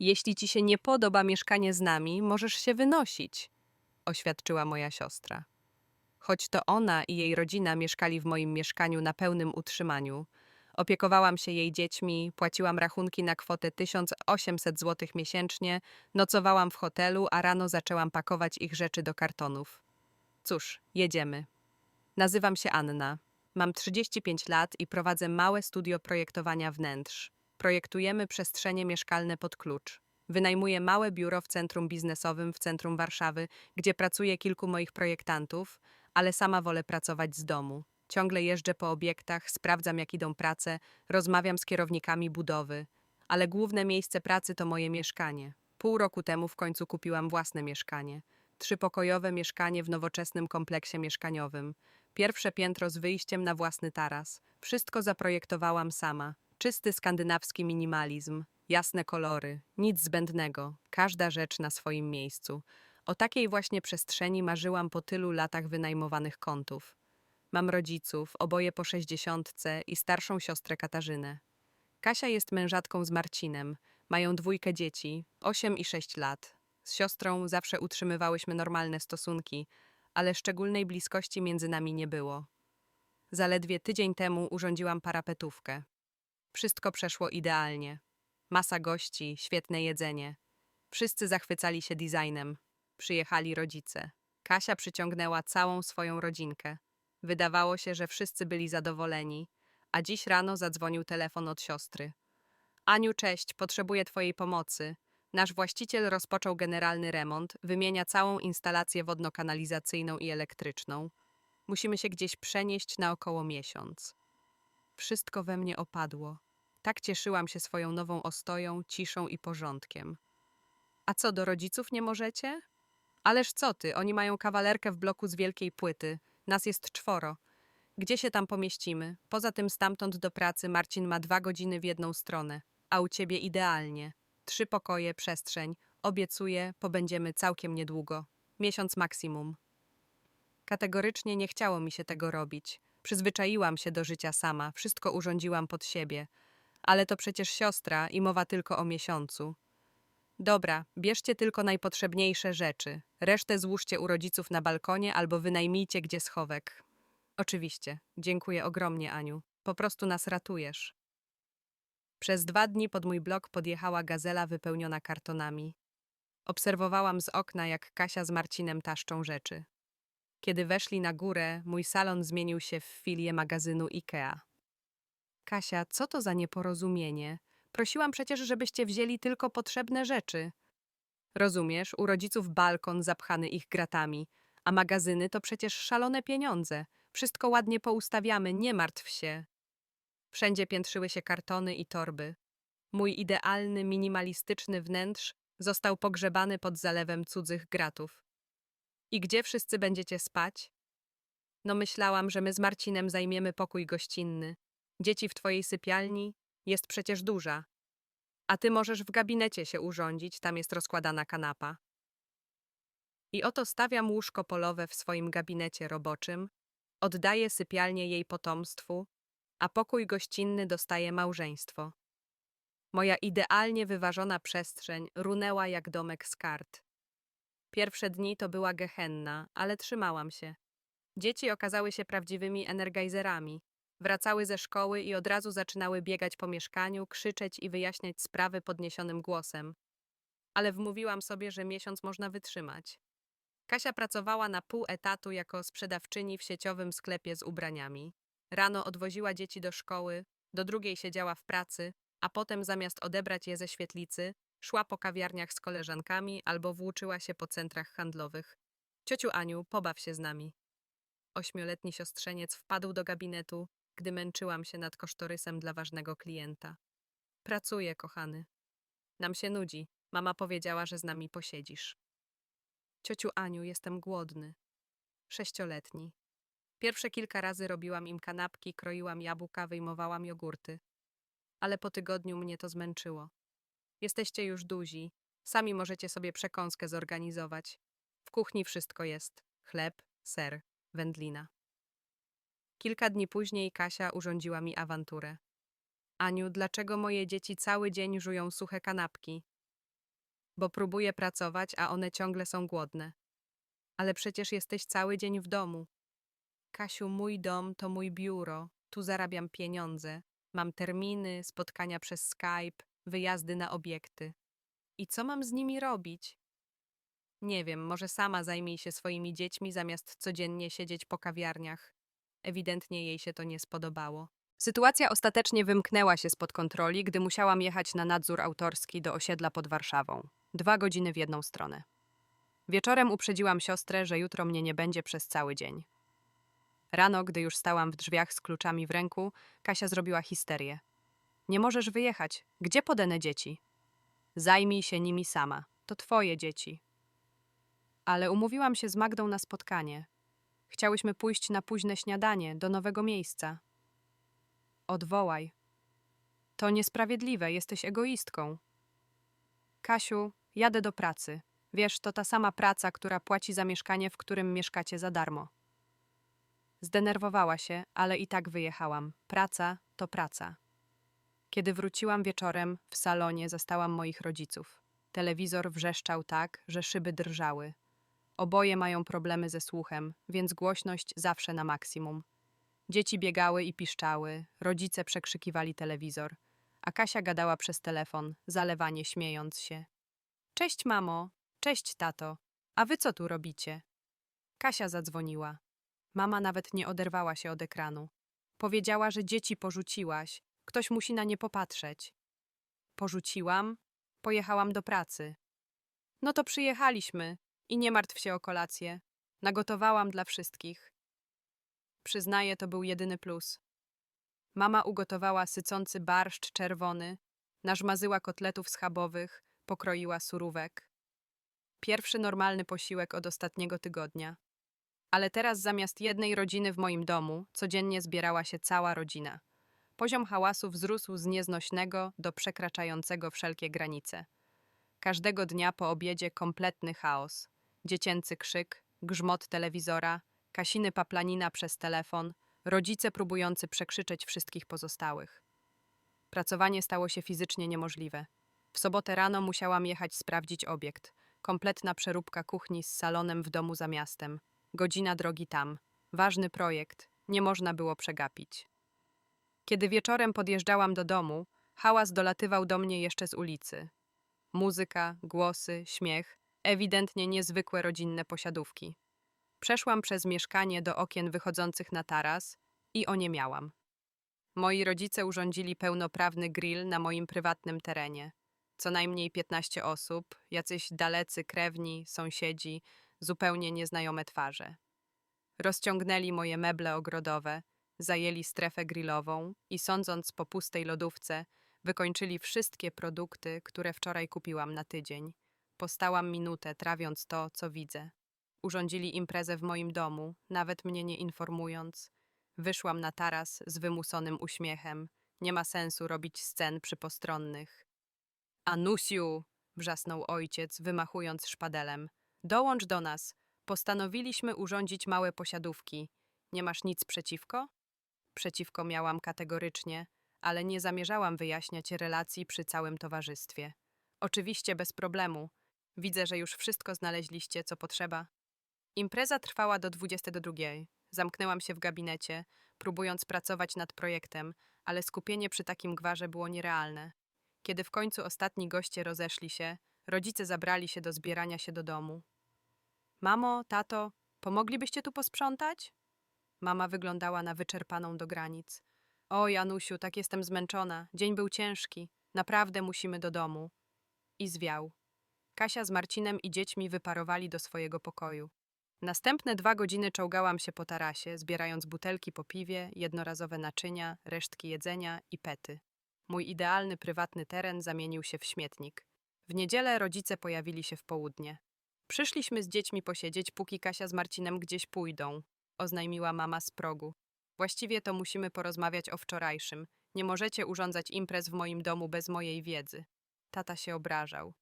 Jeśli ci się nie podoba mieszkanie z nami, możesz się wynosić, oświadczyła moja siostra. Choć to ona i jej rodzina mieszkali w moim mieszkaniu na pełnym utrzymaniu, opiekowałam się jej dziećmi, płaciłam rachunki na kwotę 1800 zł miesięcznie, nocowałam w hotelu, a rano zaczęłam pakować ich rzeczy do kartonów. Cóż, jedziemy. Nazywam się Anna. Mam 35 lat i prowadzę małe studio projektowania wnętrz. Projektujemy przestrzenie mieszkalne pod klucz. Wynajmuję małe biuro w centrum biznesowym w centrum Warszawy, gdzie pracuje kilku moich projektantów, ale sama wolę pracować z domu. Ciągle jeżdżę po obiektach, sprawdzam jak idą prace, rozmawiam z kierownikami budowy, ale główne miejsce pracy to moje mieszkanie. Pół roku temu w końcu kupiłam własne mieszkanie. Trzypokojowe mieszkanie w nowoczesnym kompleksie mieszkaniowym. Pierwsze piętro z wyjściem na własny taras. Wszystko zaprojektowałam sama. Czysty skandynawski minimalizm, jasne kolory, nic zbędnego, każda rzecz na swoim miejscu. O takiej właśnie przestrzeni marzyłam po tylu latach wynajmowanych kątów. Mam rodziców, oboje po sześćdziesiątce i starszą siostrę Katarzynę. Kasia jest mężatką z Marcinem, mają dwójkę dzieci, osiem i sześć lat. Z siostrą zawsze utrzymywałyśmy normalne stosunki, ale szczególnej bliskości między nami nie było. Zaledwie tydzień temu urządziłam parapetówkę. Wszystko przeszło idealnie. Masa gości, świetne jedzenie. Wszyscy zachwycali się designem. Przyjechali rodzice. Kasia przyciągnęła całą swoją rodzinkę. Wydawało się, że wszyscy byli zadowoleni, a dziś rano zadzwonił telefon od siostry. Aniu, cześć, potrzebuję Twojej pomocy. Nasz właściciel rozpoczął generalny remont, wymienia całą instalację wodno-kanalizacyjną i elektryczną. Musimy się gdzieś przenieść na około miesiąc. Wszystko we mnie opadło. Tak cieszyłam się swoją nową ostoją, ciszą i porządkiem. A co, do rodziców nie możecie? Ależ co ty, oni mają kawalerkę w bloku z wielkiej płyty. Nas jest czworo. Gdzie się tam pomieścimy? Poza tym stamtąd do pracy Marcin ma dwa godziny w jedną stronę, a u ciebie idealnie. Trzy pokoje, przestrzeń. Obiecuję, pobędziemy całkiem niedługo. Miesiąc maksimum. Kategorycznie nie chciało mi się tego robić. Przyzwyczaiłam się do życia sama, wszystko urządziłam pod siebie. Ale to przecież siostra i mowa tylko o miesiącu. Dobra, bierzcie tylko najpotrzebniejsze rzeczy. Resztę złóżcie u rodziców na balkonie albo wynajmijcie gdzie schowek. Oczywiście. Dziękuję ogromnie, Aniu. Po prostu nas ratujesz. Przez dwa dni pod mój blok podjechała gazela wypełniona kartonami. Obserwowałam z okna, jak Kasia z Marcinem taszczą rzeczy. Kiedy weszli na górę, mój salon zmienił się w filię magazynu IKEA. Kasia, co to za nieporozumienie? Prosiłam przecież, żebyście wzięli tylko potrzebne rzeczy. Rozumiesz, u rodziców balkon zapchany ich gratami, a magazyny to przecież szalone pieniądze. Wszystko ładnie poustawiamy, nie martw się. Wszędzie piętrzyły się kartony i torby. Mój idealny, minimalistyczny wnętrz został pogrzebany pod zalewem cudzych gratów. I gdzie wszyscy będziecie spać? No myślałam, że my z Marcinem zajmiemy pokój gościnny. Dzieci w twojej sypialni jest przecież duża. A ty możesz w gabinecie się urządzić, tam jest rozkładana kanapa. I oto stawiam łóżko polowe w swoim gabinecie roboczym, oddaję sypialnię jej potomstwu, a pokój gościnny dostaje małżeństwo. Moja idealnie wyważona przestrzeń runęła jak domek z kart. Pierwsze dni to była gehenna, ale trzymałam się. Dzieci okazały się prawdziwymi energizerami. Wracały ze szkoły i od razu zaczynały biegać po mieszkaniu, krzyczeć i wyjaśniać sprawy podniesionym głosem. Ale wmówiłam sobie, że miesiąc można wytrzymać. Kasia pracowała na pół etatu jako sprzedawczyni w sieciowym sklepie z ubraniami. Rano odwoziła dzieci do szkoły, do drugiej siedziała w pracy, a potem zamiast odebrać je ze świetlicy, szła po kawiarniach z koleżankami albo włóczyła się po centrach handlowych. Ciociu Aniu, pobaw się z nami. Ośmioletni siostrzeniec wpadł do gabinetu, gdy męczyłam się nad kosztorysem dla ważnego klienta. Pracuję, kochany. Nam się nudzi. Mama powiedziała, że z nami posiedzisz. Ciociu Aniu, jestem głodny. Sześcioletni. Pierwsze kilka razy robiłam im kanapki, kroiłam jabłka, wyjmowałam jogurty. Ale po tygodniu mnie to zmęczyło. Jesteście już duzi. Sami możecie sobie przekąskę zorganizować. W kuchni wszystko jest. Chleb, ser, wędlina. Kilka dni później Kasia urządziła mi awanturę. Aniu, dlaczego moje dzieci cały dzień żują suche kanapki? bo próbuję pracować, a one ciągle są głodne. Ale przecież jesteś cały dzień w domu. Kasiu, mój dom to mój biuro. Tu zarabiam pieniądze. Mam terminy, spotkania przez Skype, wyjazdy na obiekty. I co mam z nimi robić? Nie wiem, może sama zajmij się swoimi dziećmi zamiast codziennie siedzieć po kawiarniach. Ewidentnie jej się to nie spodobało. Sytuacja ostatecznie wymknęła się spod kontroli, gdy musiałam jechać na nadzór autorski do osiedla pod Warszawą. Dwa godziny w jedną stronę. Wieczorem uprzedziłam siostrę, że jutro mnie nie będzie przez cały dzień. Rano, gdy już stałam w drzwiach z kluczami w ręku, Kasia zrobiła histerię. Nie możesz wyjechać. Gdzie podane dzieci? Zajmij się nimi sama. To twoje dzieci. Ale umówiłam się z Magdą na spotkanie. Chciałyśmy pójść na późne śniadanie do nowego miejsca. Odwołaj. To niesprawiedliwe, jesteś egoistką. Kasiu, jadę do pracy. Wiesz, to ta sama praca, która płaci za mieszkanie, w którym mieszkacie za darmo. Zdenerwowała się, ale i tak wyjechałam. Praca to praca. Kiedy wróciłam wieczorem, w salonie zastałam moich rodziców. Telewizor wrzeszczał tak, że szyby drżały. Oboje mają problemy ze słuchem, więc głośność zawsze na maksimum. Dzieci biegały i piszczały, rodzice przekrzykiwali telewizor, a Kasia gadała przez telefon, zalewanie śmiejąc się. Cześć, mamo, cześć, tato, a wy co tu robicie? Kasia zadzwoniła. Mama nawet nie oderwała się od ekranu. Powiedziała, że dzieci porzuciłaś, ktoś musi na nie popatrzeć. Porzuciłam, pojechałam do pracy. No to przyjechaliśmy i nie martw się o kolację. Nagotowałam dla wszystkich. Przyznaję, to był jedyny plus. Mama ugotowała sycący barszcz czerwony, nażmazyła kotletów schabowych, pokroiła surówek. Pierwszy normalny posiłek od ostatniego tygodnia. Ale teraz zamiast jednej rodziny w moim domu, codziennie zbierała się cała rodzina. Poziom hałasu wzrósł z nieznośnego do przekraczającego wszelkie granice. Każdego dnia po obiedzie kompletny chaos. Dziecięcy krzyk, grzmot telewizora, Kasiny paplanina przez telefon, rodzice próbujący przekrzyczeć wszystkich pozostałych. Pracowanie stało się fizycznie niemożliwe. W sobotę rano musiałam jechać sprawdzić obiekt. Kompletna przeróbka kuchni z salonem w domu za miastem. Godzina drogi tam. Ważny projekt. Nie można było przegapić. Kiedy wieczorem podjeżdżałam do domu, hałas dolatywał do mnie jeszcze z ulicy. Muzyka, głosy, śmiech, ewidentnie niezwykłe rodzinne posiadówki. Przeszłam przez mieszkanie do okien wychodzących na taras i o nie miałam. Moi rodzice urządzili pełnoprawny grill na moim prywatnym terenie. Co najmniej 15 osób, jacyś dalecy krewni, sąsiedzi, zupełnie nieznajome twarze. Rozciągnęli moje meble ogrodowe, zajęli strefę grillową i sądząc po pustej lodówce, wykończyli wszystkie produkty, które wczoraj kupiłam na tydzień. Postałam minutę, trawiąc to, co widzę. Urządzili imprezę w moim domu, nawet mnie nie informując. Wyszłam na taras z wymusonym uśmiechem. Nie ma sensu robić scen przy postronnych. Anusiu! wrzasnął ojciec, wymachując szpadelem. Dołącz do nas. Postanowiliśmy urządzić małe posiadówki. Nie masz nic przeciwko? Przeciwko miałam kategorycznie, ale nie zamierzałam wyjaśniać relacji przy całym towarzystwie. Oczywiście bez problemu. Widzę, że już wszystko znaleźliście, co potrzeba. Impreza trwała do 22. Zamknęłam się w gabinecie, próbując pracować nad projektem, ale skupienie przy takim gwarze było nierealne. Kiedy w końcu ostatni goście rozeszli się, rodzice zabrali się do zbierania się do domu. Mamo, tato, pomoglibyście tu posprzątać? Mama wyglądała na wyczerpaną do granic. O, Janusiu, tak jestem zmęczona. Dzień był ciężki. Naprawdę musimy do domu. I zwiał. Kasia z Marcinem i dziećmi wyparowali do swojego pokoju. Następne dwa godziny czołgałam się po tarasie, zbierając butelki po piwie, jednorazowe naczynia, resztki jedzenia i pety. Mój idealny prywatny teren zamienił się w śmietnik. W niedzielę rodzice pojawili się w południe. Przyszliśmy z dziećmi posiedzieć, póki Kasia z Marcinem gdzieś pójdą, oznajmiła mama z progu. Właściwie to musimy porozmawiać o wczorajszym. Nie możecie urządzać imprez w moim domu bez mojej wiedzy. Tata się obrażał.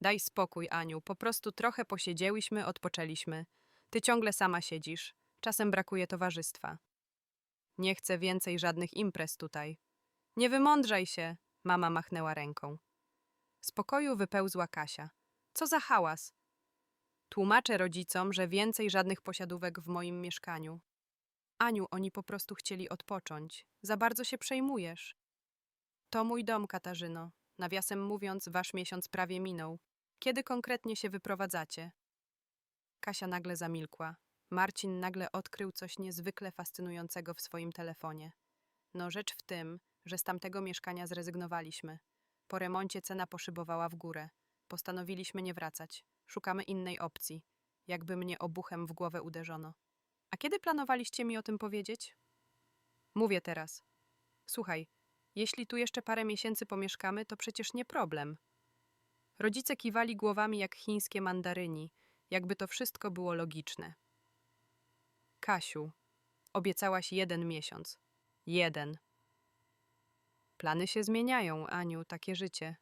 Daj spokój, Aniu, po prostu trochę posiedziałyśmy, odpoczęliśmy. Ty ciągle sama siedzisz. Czasem brakuje towarzystwa. Nie chcę więcej żadnych imprez tutaj. Nie wymądrzaj się, mama machnęła ręką. Z pokoju wypełzła Kasia. Co za hałas? Tłumaczę rodzicom, że więcej żadnych posiadówek w moim mieszkaniu. Aniu, oni po prostu chcieli odpocząć. Za bardzo się przejmujesz. To mój dom, Katarzyno. Nawiasem mówiąc, wasz miesiąc prawie minął. Kiedy konkretnie się wyprowadzacie? Kasia nagle zamilkła. Marcin nagle odkrył coś niezwykle fascynującego w swoim telefonie. No rzecz w tym, że z tamtego mieszkania zrezygnowaliśmy. Po remoncie cena poszybowała w górę. Postanowiliśmy nie wracać. Szukamy innej opcji. Jakby mnie obuchem w głowę uderzono. A kiedy planowaliście mi o tym powiedzieć? Mówię teraz. Słuchaj, jeśli tu jeszcze parę miesięcy pomieszkamy, to przecież nie problem. Rodzice kiwali głowami jak chińskie mandaryni, jakby to wszystko było logiczne. Kasiu, obiecałaś jeden miesiąc. Jeden. Plany się zmieniają, Aniu, takie życie.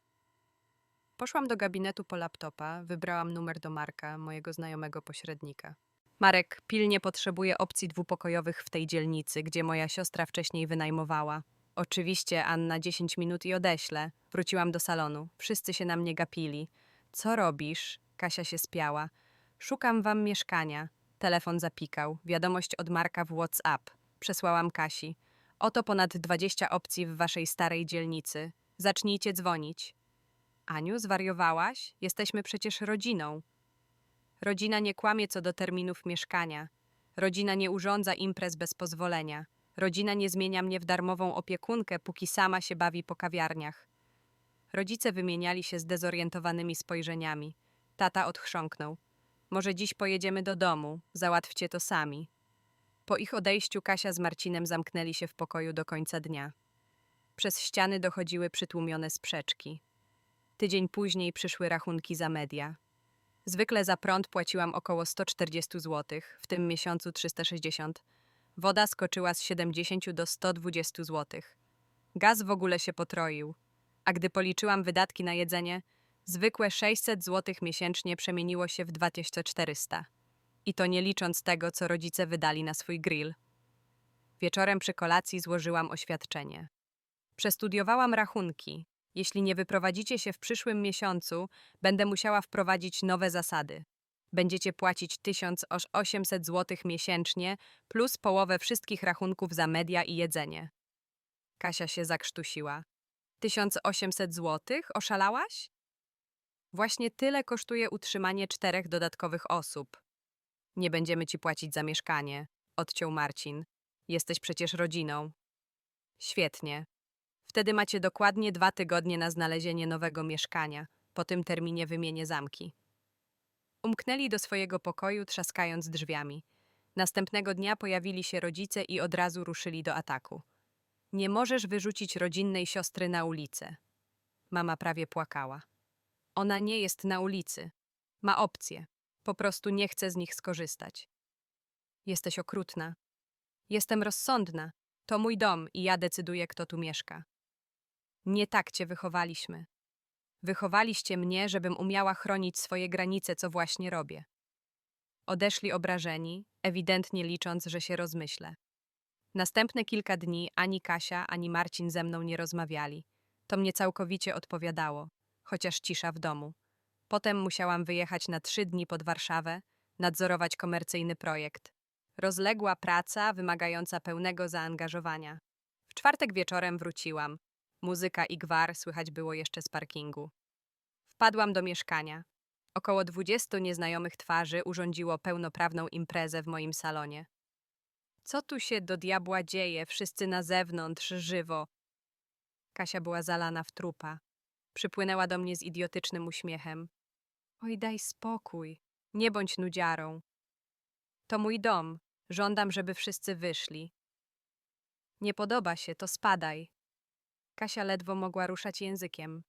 Poszłam do gabinetu po laptopa, wybrałam numer do Marka, mojego znajomego pośrednika. Marek pilnie potrzebuje opcji dwupokojowych w tej dzielnicy, gdzie moja siostra wcześniej wynajmowała. Oczywiście, Anna, 10 minut i odeślę. Wróciłam do salonu. Wszyscy się na mnie gapili. Co robisz? Kasia się spiała. Szukam wam mieszkania. Telefon zapikał. Wiadomość od Marka w WhatsApp. Przesłałam Kasi. Oto ponad 20 opcji w waszej starej dzielnicy. Zacznijcie dzwonić. Aniu, zwariowałaś? Jesteśmy przecież rodziną. Rodzina nie kłamie co do terminów mieszkania. Rodzina nie urządza imprez bez pozwolenia. Rodzina nie zmienia mnie w darmową opiekunkę, póki sama się bawi po kawiarniach. Rodzice wymieniali się zdezorientowanymi spojrzeniami. Tata odchrząknął. Może dziś pojedziemy do domu, załatwcie to sami. Po ich odejściu Kasia z Marcinem zamknęli się w pokoju do końca dnia. Przez ściany dochodziły przytłumione sprzeczki. Tydzień później przyszły rachunki za media. Zwykle za prąd płaciłam około 140 zł, w tym miesiącu 360. Woda skoczyła z 70 do 120 zł. Gaz w ogóle się potroił. A gdy policzyłam wydatki na jedzenie, zwykłe 600 zł miesięcznie przemieniło się w 2400. I to nie licząc tego, co rodzice wydali na swój grill. Wieczorem przy kolacji złożyłam oświadczenie. Przestudiowałam rachunki. Jeśli nie wyprowadzicie się w przyszłym miesiącu, będę musiała wprowadzić nowe zasady. Będziecie płacić 1800 zł miesięcznie plus połowę wszystkich rachunków za media i jedzenie. Kasia się zakrztusiła. 1800 zł? Oszalałaś? Właśnie tyle kosztuje utrzymanie czterech dodatkowych osób. Nie będziemy ci płacić za mieszkanie, odciął Marcin. Jesteś przecież rodziną. Świetnie. Wtedy macie dokładnie dwa tygodnie na znalezienie nowego mieszkania. Po tym terminie wymienię zamki. Umknęli do swojego pokoju, trzaskając drzwiami. Następnego dnia pojawili się rodzice i od razu ruszyli do ataku. Nie możesz wyrzucić rodzinnej siostry na ulicę. Mama prawie płakała. Ona nie jest na ulicy. Ma opcje. Po prostu nie chce z nich skorzystać. Jesteś okrutna. Jestem rozsądna. To mój dom i ja decyduję, kto tu mieszka. Nie tak cię wychowaliśmy. Wychowaliście mnie, żebym umiała chronić swoje granice, co właśnie robię. Odeszli obrażeni, ewidentnie licząc, że się rozmyślę. Następne kilka dni ani Kasia, ani Marcin ze mną nie rozmawiali. To mnie całkowicie odpowiadało, chociaż cisza w domu. Potem musiałam wyjechać na trzy dni pod Warszawę, nadzorować komercyjny projekt. Rozległa praca wymagająca pełnego zaangażowania. W czwartek wieczorem wróciłam. Muzyka i gwar słychać było jeszcze z parkingu. Wpadłam do mieszkania. Około dwudziestu nieznajomych twarzy urządziło pełnoprawną imprezę w moim salonie. Co tu się do diabła dzieje? Wszyscy na zewnątrz, żywo. Kasia była zalana w trupa. Przypłynęła do mnie z idiotycznym uśmiechem. Oj, daj spokój. Nie bądź nudziarą. To mój dom. Żądam, żeby wszyscy wyszli. Nie podoba się, to spadaj. Kasia ledwo mogła ruszać językiem.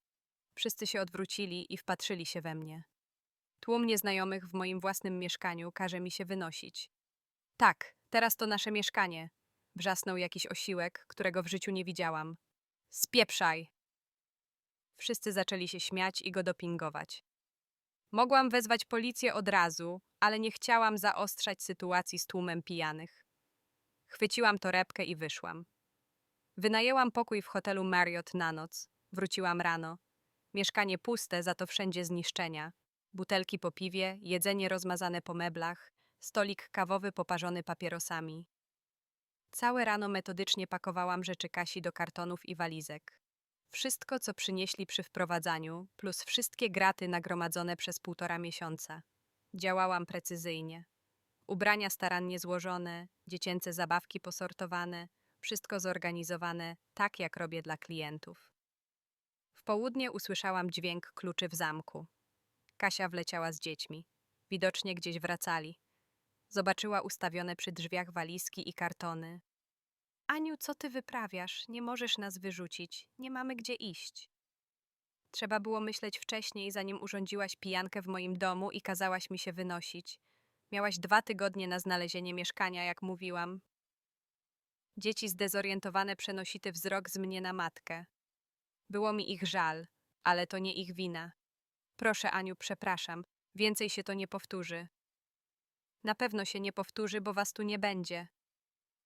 Wszyscy się odwrócili i wpatrzyli się we mnie. Tłum nieznajomych w moim własnym mieszkaniu każe mi się wynosić. Tak, teraz to nasze mieszkanie. Wrzasnął jakiś osiłek, którego w życiu nie widziałam. Spieprzaj! Wszyscy zaczęli się śmiać i go dopingować. Mogłam wezwać policję od razu, ale nie chciałam zaostrzać sytuacji z tłumem pijanych. Chwyciłam torebkę i wyszłam. Wynajęłam pokój w hotelu Marriott na noc. Wróciłam rano. Mieszkanie puste, za to wszędzie zniszczenia. butelki po piwie, jedzenie rozmazane po meblach, stolik kawowy poparzony papierosami. Całe rano metodycznie pakowałam rzeczy Kasi do kartonów i walizek. Wszystko, co przynieśli przy wprowadzaniu, plus wszystkie graty nagromadzone przez półtora miesiąca. Działałam precyzyjnie. Ubrania starannie złożone, dziecięce zabawki posortowane, wszystko zorganizowane tak, jak robię dla klientów. W południe usłyszałam dźwięk kluczy w zamku. Kasia wleciała z dziećmi. Widocznie gdzieś wracali. Zobaczyła ustawione przy drzwiach walizki i kartony. Aniu, co ty wyprawiasz? Nie możesz nas wyrzucić. Nie mamy gdzie iść. Trzeba było myśleć wcześniej, zanim urządziłaś pijankę w moim domu i kazałaś mi się wynosić. Miałaś dwa tygodnie na znalezienie mieszkania, jak mówiłam. Dzieci zdezorientowane przenosity wzrok z mnie na matkę. Było mi ich żal, ale to nie ich wina. Proszę, Aniu, przepraszam. Więcej się to nie powtórzy. Na pewno się nie powtórzy, bo was tu nie będzie.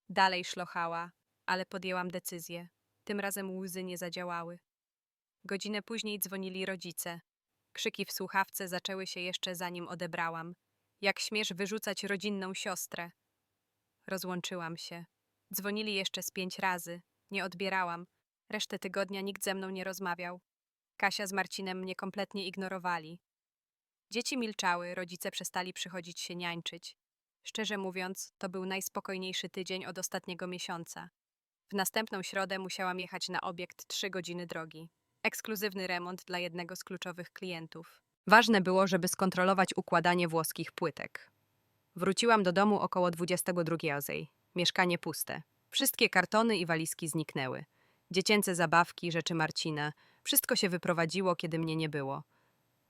Dalej szlochała, ale podjęłam decyzję. Tym razem łzy nie zadziałały. Godzinę później dzwonili rodzice. Krzyki w słuchawce zaczęły się jeszcze zanim odebrałam. Jak śmiesz wyrzucać rodzinną siostrę? Rozłączyłam się. Dzwonili jeszcze z pięć razy. Nie odbierałam. Resztę tygodnia nikt ze mną nie rozmawiał. Kasia z Marcinem mnie kompletnie ignorowali. Dzieci milczały, rodzice przestali przychodzić się niańczyć. Szczerze mówiąc, to był najspokojniejszy tydzień od ostatniego miesiąca. W następną środę musiałam jechać na obiekt trzy godziny drogi. Ekskluzywny remont dla jednego z kluczowych klientów. Ważne było, żeby skontrolować układanie włoskich płytek. Wróciłam do domu około 22 Mieszkanie puste. Wszystkie kartony i walizki zniknęły. Dziecięce zabawki, rzeczy Marcina. Wszystko się wyprowadziło, kiedy mnie nie było.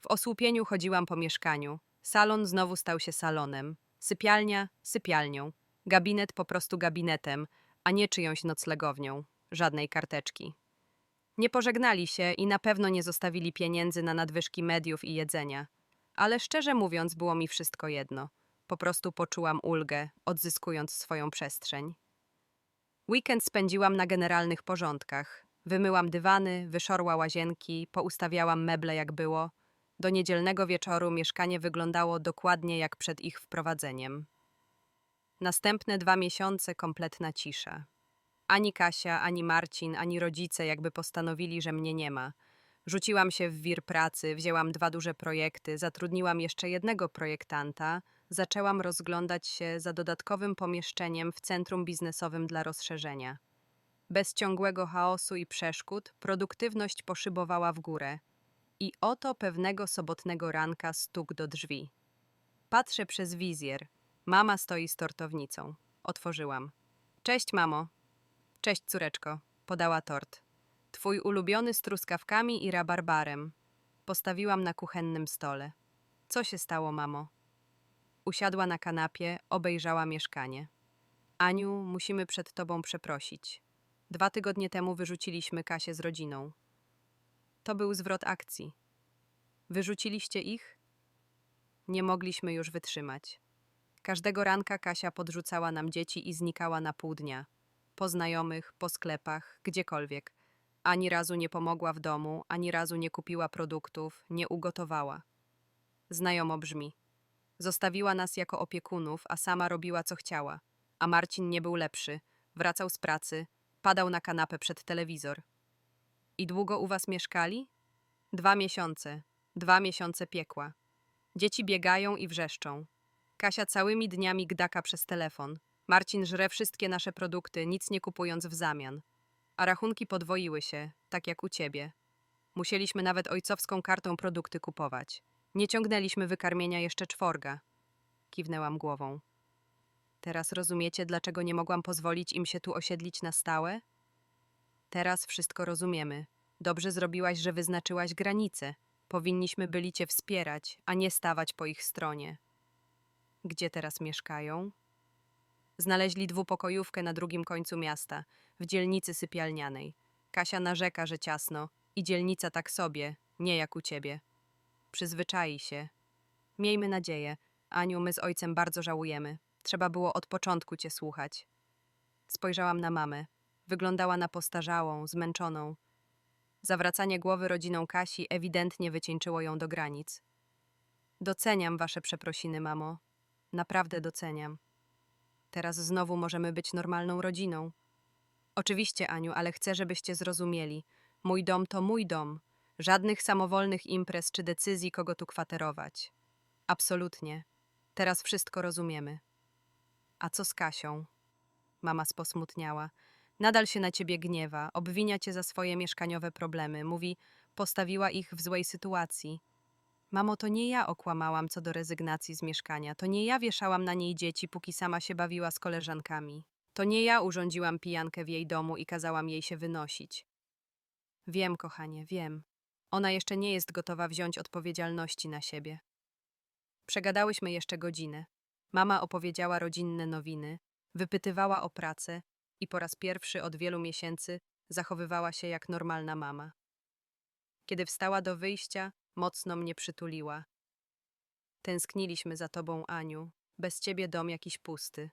W osłupieniu chodziłam po mieszkaniu. Salon znowu stał się salonem. Sypialnia sypialnią. Gabinet po prostu gabinetem, a nie czyjąś noclegownią. Żadnej karteczki. Nie pożegnali się i na pewno nie zostawili pieniędzy na nadwyżki mediów i jedzenia. Ale szczerze mówiąc, było mi wszystko jedno. Po prostu poczułam ulgę, odzyskując swoją przestrzeń. Weekend spędziłam na generalnych porządkach. Wymyłam dywany, wyszorła łazienki, poustawiałam meble jak było. Do niedzielnego wieczoru mieszkanie wyglądało dokładnie jak przed ich wprowadzeniem. Następne dwa miesiące kompletna cisza. Ani Kasia, ani Marcin, ani rodzice jakby postanowili, że mnie nie ma. Rzuciłam się w wir pracy, wzięłam dwa duże projekty, zatrudniłam jeszcze jednego projektanta, zaczęłam rozglądać się za dodatkowym pomieszczeniem w centrum biznesowym dla rozszerzenia. Bez ciągłego chaosu i przeszkód produktywność poszybowała w górę. I oto pewnego sobotnego ranka stuk do drzwi. Patrzę przez wizjer. Mama stoi z tortownicą. Otworzyłam. Cześć, mamo. Cześć, córeczko. Podała tort. Twój ulubiony z truskawkami i rabarbarem. Postawiłam na kuchennym stole. Co się stało, mamo? Usiadła na kanapie, obejrzała mieszkanie. Aniu, musimy przed tobą przeprosić. Dwa tygodnie temu wyrzuciliśmy Kasię z rodziną. To był zwrot akcji. Wyrzuciliście ich? Nie mogliśmy już wytrzymać. Każdego ranka Kasia podrzucała nam dzieci i znikała na pół dnia. Po znajomych, po sklepach, gdziekolwiek. Ani razu nie pomogła w domu, ani razu nie kupiła produktów, nie ugotowała. Znajomo brzmi. Zostawiła nas jako opiekunów, a sama robiła co chciała. A Marcin nie był lepszy. Wracał z pracy, padał na kanapę przed telewizor. I długo u was mieszkali? Dwa miesiące. Dwa miesiące piekła. Dzieci biegają i wrzeszczą. Kasia całymi dniami gdaka przez telefon. Marcin żre wszystkie nasze produkty, nic nie kupując w zamian. A rachunki podwoiły się, tak jak u ciebie. Musieliśmy nawet ojcowską kartą produkty kupować. Nie ciągnęliśmy wykarmienia jeszcze czworga. Kiwnęłam głową. Teraz rozumiecie, dlaczego nie mogłam pozwolić im się tu osiedlić na stałe? Teraz wszystko rozumiemy. Dobrze zrobiłaś, że wyznaczyłaś granice. Powinniśmy byli cię wspierać, a nie stawać po ich stronie. Gdzie teraz mieszkają? Znaleźli dwupokojówkę na drugim końcu miasta, w dzielnicy sypialnianej. Kasia narzeka, że ciasno i dzielnica tak sobie, nie jak u ciebie. Przyzwyczai się. Miejmy nadzieję. Aniu, my z ojcem bardzo żałujemy. Trzeba było od początku cię słuchać. Spojrzałam na mamę. Wyglądała na postarzałą, zmęczoną. Zawracanie głowy rodziną Kasi ewidentnie wycieńczyło ją do granic. Doceniam wasze przeprosiny, mamo. Naprawdę doceniam. Teraz znowu możemy być normalną rodziną. Oczywiście, Aniu, ale chcę, żebyście zrozumieli. Mój dom to mój dom. Żadnych samowolnych imprez czy decyzji, kogo tu kwaterować. Absolutnie. Teraz wszystko rozumiemy. A co z Kasią? Mama sposmutniała. Nadal się na ciebie gniewa, obwinia cię za swoje mieszkaniowe problemy. Mówi, postawiła ich w złej sytuacji. Mamo, to nie ja okłamałam co do rezygnacji z mieszkania. To nie ja wieszałam na niej dzieci, póki sama się bawiła z koleżankami. To nie ja urządziłam pijankę w jej domu i kazałam jej się wynosić. Wiem, kochanie, wiem. Ona jeszcze nie jest gotowa wziąć odpowiedzialności na siebie. Przegadałyśmy jeszcze godzinę. Mama opowiedziała rodzinne nowiny, wypytywała o pracę i po raz pierwszy od wielu miesięcy zachowywała się jak normalna mama. Kiedy wstała do wyjścia, mocno mnie przytuliła. Tęskniliśmy za tobą, Aniu. Bez ciebie dom jakiś pusty.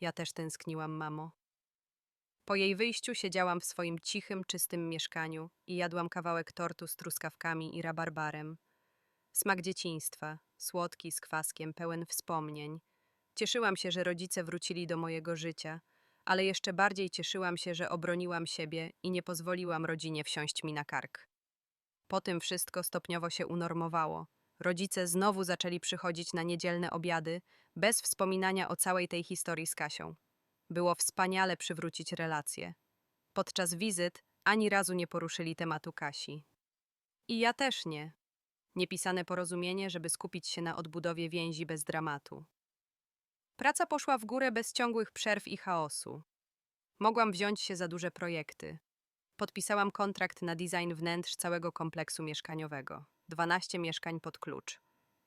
Ja też tęskniłam, mamo. Po jej wyjściu siedziałam w swoim cichym, czystym mieszkaniu i jadłam kawałek tortu z truskawkami i rabarbarem. Smak dzieciństwa, słodki, z kwaskiem, pełen wspomnień. Cieszyłam się, że rodzice wrócili do mojego życia, ale jeszcze bardziej cieszyłam się, że obroniłam siebie i nie pozwoliłam rodzinie wsiąść mi na kark. Po tym wszystko stopniowo się unormowało. Rodzice znowu zaczęli przychodzić na niedzielne obiady, bez wspominania o całej tej historii z Kasią. Było wspaniale przywrócić relacje. Podczas wizyt ani razu nie poruszyli tematu Kasi. I ja też nie. Niepisane porozumienie, żeby skupić się na odbudowie więzi bez dramatu. Praca poszła w górę bez ciągłych przerw i chaosu. Mogłam wziąć się za duże projekty. Podpisałam kontrakt na design wnętrz całego kompleksu mieszkaniowego. 12 mieszkań pod klucz.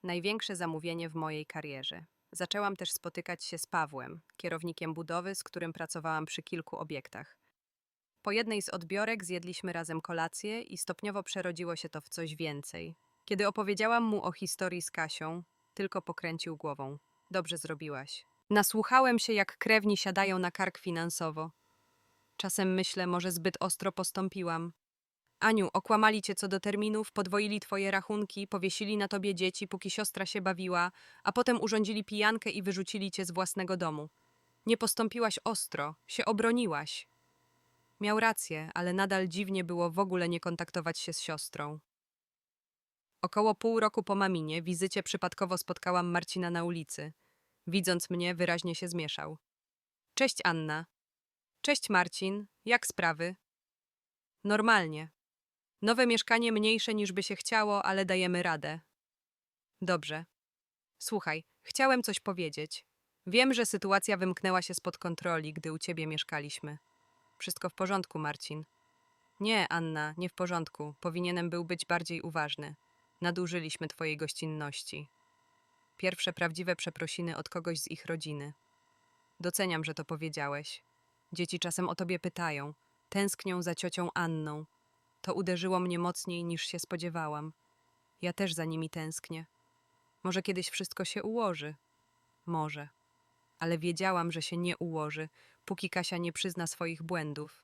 Największe zamówienie w mojej karierze. Zaczęłam też spotykać się z Pawłem, kierownikiem budowy, z którym pracowałam przy kilku obiektach. Po jednej z odbiorek zjedliśmy razem kolację i stopniowo przerodziło się to w coś więcej. Kiedy opowiedziałam mu o historii z Kasią, tylko pokręcił głową. Dobrze zrobiłaś. Nasłuchałem się, jak krewni siadają na kark finansowo. Czasem myślę, może zbyt ostro postąpiłam. Aniu, okłamali cię co do terminów, podwoili twoje rachunki, powiesili na tobie dzieci, póki siostra się bawiła, a potem urządzili pijankę i wyrzucili cię z własnego domu. Nie postąpiłaś ostro, się obroniłaś. Miał rację, ale nadal dziwnie było w ogóle nie kontaktować się z siostrą. Około pół roku po maminie wizycie przypadkowo spotkałam Marcina na ulicy. Widząc mnie, wyraźnie się zmieszał. Cześć Anna. Cześć Marcin, jak sprawy? Normalnie. Nowe mieszkanie mniejsze niż by się chciało, ale dajemy radę. Dobrze. Słuchaj, chciałem coś powiedzieć. Wiem, że sytuacja wymknęła się spod kontroli, gdy u ciebie mieszkaliśmy. Wszystko w porządku, Marcin. Nie, Anna, nie w porządku. Powinienem był być bardziej uważny. Nadużyliśmy twojej gościnności. Pierwsze prawdziwe przeprosiny od kogoś z ich rodziny. Doceniam, że to powiedziałeś. Dzieci czasem o tobie pytają. Tęsknią za ciocią Anną. To uderzyło mnie mocniej niż się spodziewałam. Ja też za nimi tęsknię. Może kiedyś wszystko się ułoży. Może. Ale wiedziałam, że się nie ułoży, póki Kasia nie przyzna swoich błędów.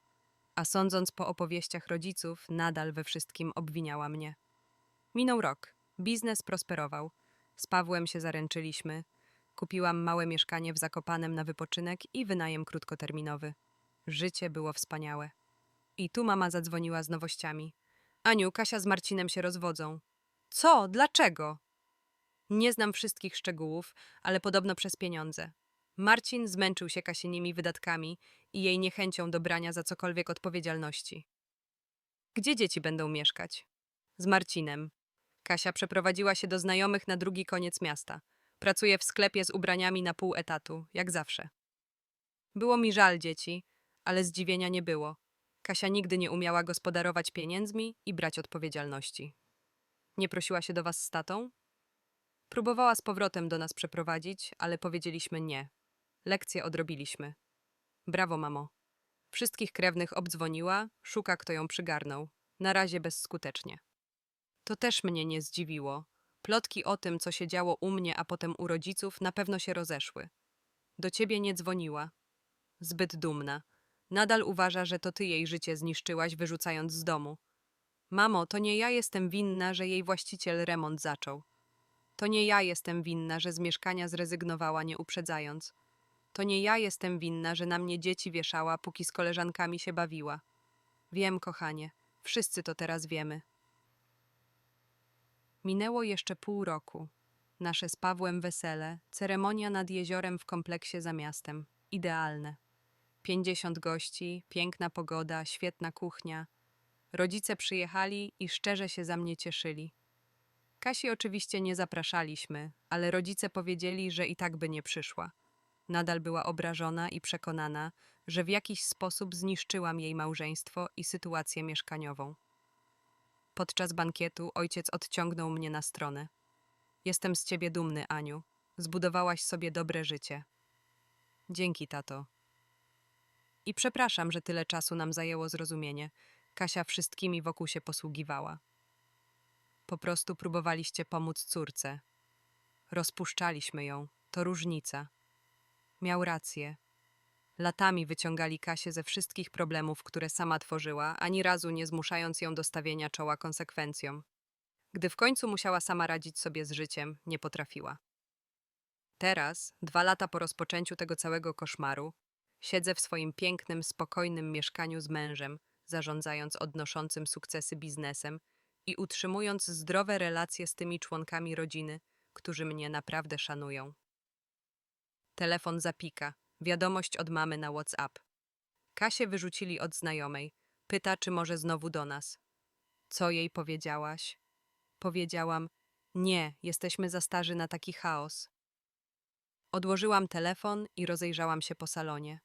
A sądząc po opowieściach rodziców, nadal we wszystkim obwiniała mnie. Minął rok. Biznes prosperował. Z Pawłem się zaręczyliśmy. Kupiłam małe mieszkanie w Zakopanem na wypoczynek i wynajem krótkoterminowy. Życie było wspaniałe. I tu mama zadzwoniła z nowościami. Aniu, Kasia z Marcinem się rozwodzą. Co? Dlaczego? Nie znam wszystkich szczegółów, ale podobno przez pieniądze. Marcin zmęczył się Kasienimi wydatkami i jej niechęcią do brania za cokolwiek odpowiedzialności. Gdzie dzieci będą mieszkać? Z Marcinem. Kasia przeprowadziła się do znajomych na drugi koniec miasta. Pracuje w sklepie z ubraniami na pół etatu, jak zawsze. Było mi żal dzieci, ale zdziwienia nie było. Kasia nigdy nie umiała gospodarować pieniędzmi i brać odpowiedzialności. Nie prosiła się do was z tatą? Próbowała z powrotem do nas przeprowadzić, ale powiedzieliśmy nie. Lekcję odrobiliśmy. Brawo, mamo. Wszystkich krewnych obdzwoniła, szuka kto ją przygarnął. Na razie bezskutecznie. To też mnie nie zdziwiło. Plotki o tym, co się działo u mnie, a potem u rodziców, na pewno się rozeszły. Do ciebie nie dzwoniła. Zbyt dumna. Nadal uważa, że to ty jej życie zniszczyłaś, wyrzucając z domu. Mamo, to nie ja jestem winna, że jej właściciel remont zaczął. To nie ja jestem winna, że z mieszkania zrezygnowała, nie uprzedzając. To nie ja jestem winna, że na mnie dzieci wieszała, póki z koleżankami się bawiła. Wiem, kochanie, wszyscy to teraz wiemy. Minęło jeszcze pół roku. Nasze z Pawłem wesele, ceremonia nad jeziorem w kompleksie za miastem. Idealne. Pięćdziesiąt gości, piękna pogoda, świetna kuchnia. Rodzice przyjechali i szczerze się za mnie cieszyli. Kasi oczywiście nie zapraszaliśmy, ale rodzice powiedzieli, że i tak by nie przyszła. Nadal była obrażona i przekonana, że w jakiś sposób zniszczyłam jej małżeństwo i sytuację mieszkaniową. Podczas bankietu ojciec odciągnął mnie na stronę. Jestem z ciebie dumny, Aniu. Zbudowałaś sobie dobre życie. Dzięki, tato. I przepraszam, że tyle czasu nam zajęło zrozumienie. Kasia wszystkimi wokół się posługiwała. Po prostu próbowaliście pomóc córce. Rozpuszczaliśmy ją. To różnica. Miał rację. Latami wyciągali Kasię ze wszystkich problemów, które sama tworzyła, ani razu nie zmuszając ją do stawienia czoła konsekwencjom. Gdy w końcu musiała sama radzić sobie z życiem, nie potrafiła. Teraz, dwa lata po rozpoczęciu tego całego koszmaru, siedzę w swoim pięknym, spokojnym mieszkaniu z mężem, zarządzając odnoszącym sukcesy biznesem i utrzymując zdrowe relacje z tymi członkami rodziny, którzy mnie naprawdę szanują. Telefon zapika. Wiadomość od mamy na WhatsApp. Kasię wyrzucili od znajomej. Pyta, czy może znowu do nas. Co jej powiedziałaś? Powiedziałam: Nie, jesteśmy za starzy na taki chaos. Odłożyłam telefon i rozejrzałam się po salonie.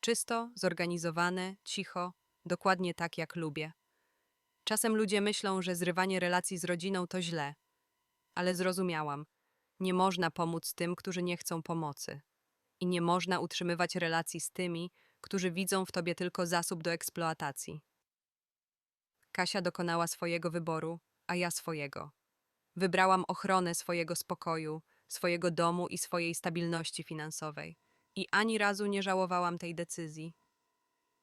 Czysto, zorganizowane, cicho, dokładnie tak jak lubię. Czasem ludzie myślą, że zrywanie relacji z rodziną to źle, ale zrozumiałam. Nie można pomóc tym, którzy nie chcą pomocy. I nie można utrzymywać relacji z tymi, którzy widzą w tobie tylko zasób do eksploatacji. Kasia dokonała swojego wyboru, a ja swojego. Wybrałam ochronę swojego spokoju, swojego domu i swojej stabilności finansowej. I ani razu nie żałowałam tej decyzji.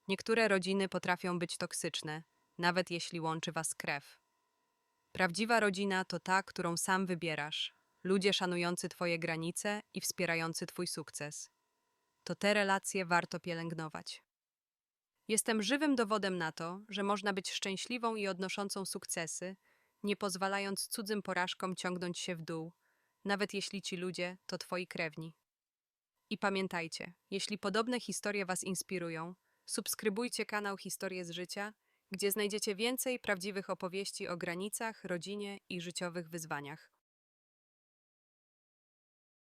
Niektóre rodziny potrafią być toksyczne, nawet jeśli łączy was krew. Prawdziwa rodzina to ta, którą sam wybierasz, ludzie szanujący Twoje granice i wspierający Twój sukces. To te relacje warto pielęgnować. Jestem żywym dowodem na to, że można być szczęśliwą i odnoszącą sukcesy, nie pozwalając cudzym porażkom ciągnąć się w dół, nawet jeśli ci ludzie to Twoi krewni. I pamiętajcie, jeśli podobne historie Was inspirują, subskrybujcie kanał Historie z Życia, gdzie znajdziecie więcej prawdziwych opowieści o granicach, rodzinie i życiowych wyzwaniach.